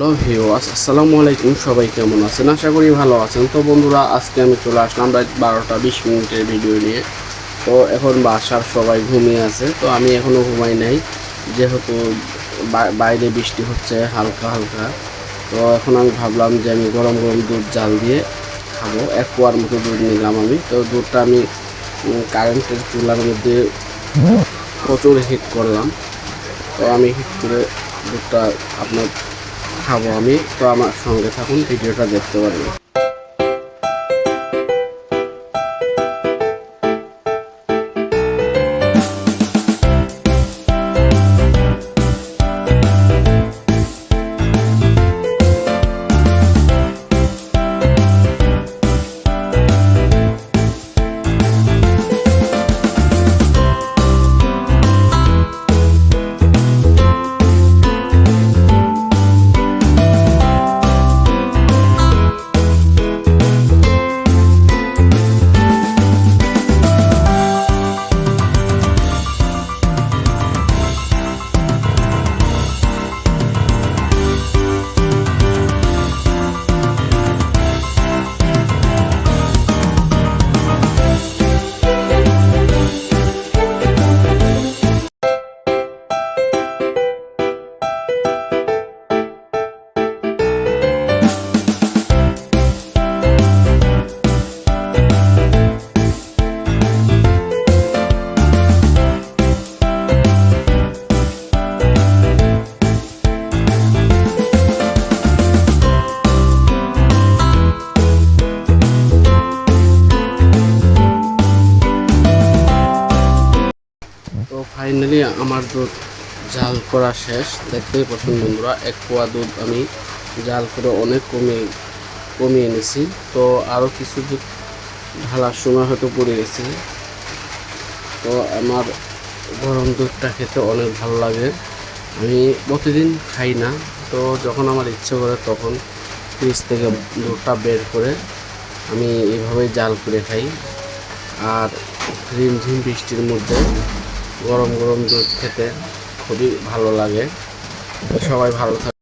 Hello ভিওয়াস আসসালামু আলাইকুম, সবাই কেমন আছেন? আশা করি ভালো আছেন। তো বন্ধুরা, আজকে আমি চলে আসলাম রাত বারোটা বিশ মিনিটের ভিডিও নিয়ে। তো এখন বাসার সবাই ঘুমিয়ে আছে, তো আমি এখনও ঘুমাই নাই। যেহেতু বাইরে বৃষ্টি হচ্ছে হালকা হালকা, তো এখন আমি ভাবলাম যে আমি গরম গরম দুধ, জাল দিয়ে খাব। এক পোয়ার মতো দুধ নিলাম আমি। তো দুধটা আমি কারেন্টের চুলার মধ্যে প্রচুর হিট করলাম। তো আমি হিট করে দুধটা আপনার খাব আমি। তো আমার সঙ্গে থাকুন ভিডিওটা দেখতে পারবেন। তো ফাইনালি আমার দুধ জাল করা শেষ। দেখতেই পাচ্ছেন বন্ধুরা, এক পোয়া দুধ আমি জাল করে অনেক কমিয়ে কমিয়ে এনেছি। তো আরও কিছু দুধ ঢালার সময় হয়তো পড়ে গেছে। তো আমার গরম দুধটা খেতে অনেক ভালো লাগে। আমি প্রতিদিন খাই না, তো যখন আমার ইচ্ছে করে তখন ফ্রিজ থেকে দুধটা বের করে আমি এইভাবেই জাল করে খাই। আর ঝিমঝিম বৃষ্টির মধ্যে গরম গরম দুধ খেতে খুবই ভালো লাগে। সবাই ভালো থাকে